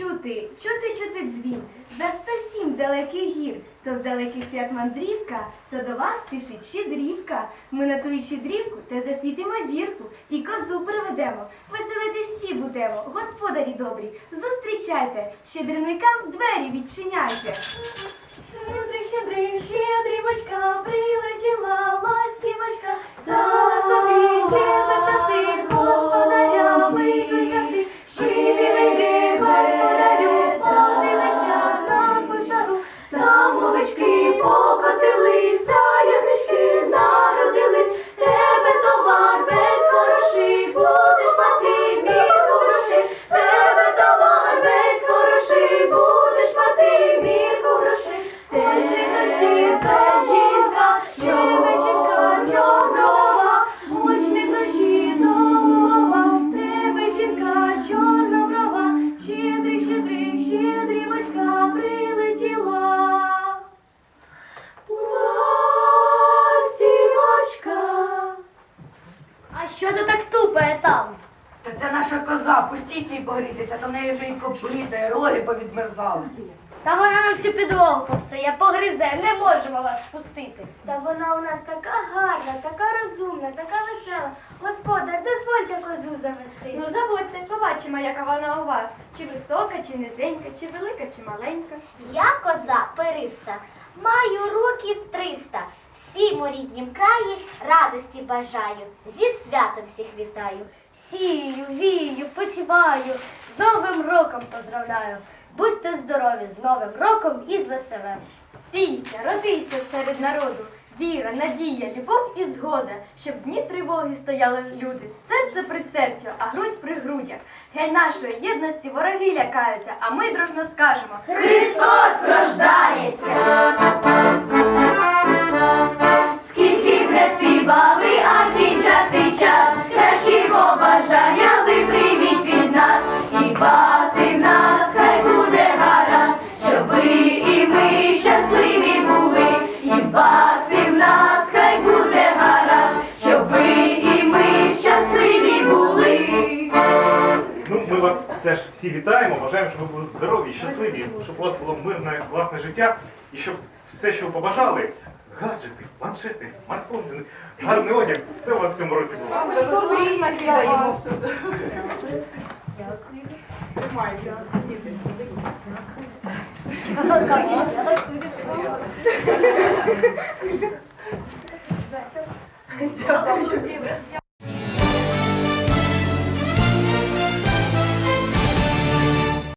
чути, чути, чути дзвін. За сто сім далеких гір, то з далеких свят мандрівка, то до вас спішить щедрівка. Ми на ту щедрівку та засвітимо зірку і козу приведемо. Веселитись всі будемо, господарі добрі, зустрічайте, щедрівникам двері відчиняйте. Щедрий, щедрий, щедрівочка, прилетіла що то так тупає там? Та це наша коза, пустіть її погрітися, то в неї вже і копита, і роги повідмерзали. Та вона нам всю підлогу попсує, погризе, не можемо вас пустити. Та вона у нас така гарна, така розумна, така весела. Господар, дозвольте козу завести. Ну забудьте, побачимо, яка вона у вас. Чи висока, чи низенька, чи велика, чи маленька. Я коза периста, маю років триста. У ріднім краї радості бажаю. Зі святом всіх вітаю. Сію, вію, посіваю, з Новим роком поздравляю. Будьте здорові з Новим роком і з веселем. Сійся, родися серед народу. Віра, надія, любов і згода, щоб дні тривоги стояли люди, серце при серцю, а грудь при грудях. Хай нашої єдності вороги лякаються, а ми дружно скажемо. Христос побажання ви прийміть від нас. І вас, і нас хай буде гаразд, щоб ви і ми щасливі були. І вас, і в нас хай буде гаразд, щоб ви і ми щасливі були. Ну, ми вас теж всі вітаємо, бажаємо, щоб ви були здорові, щасливі, щоб у вас було мирне власне життя і щоб все, що ви побажали, гаджети, планшети, смартфони, гарний одяг, все у вас в цьому році було.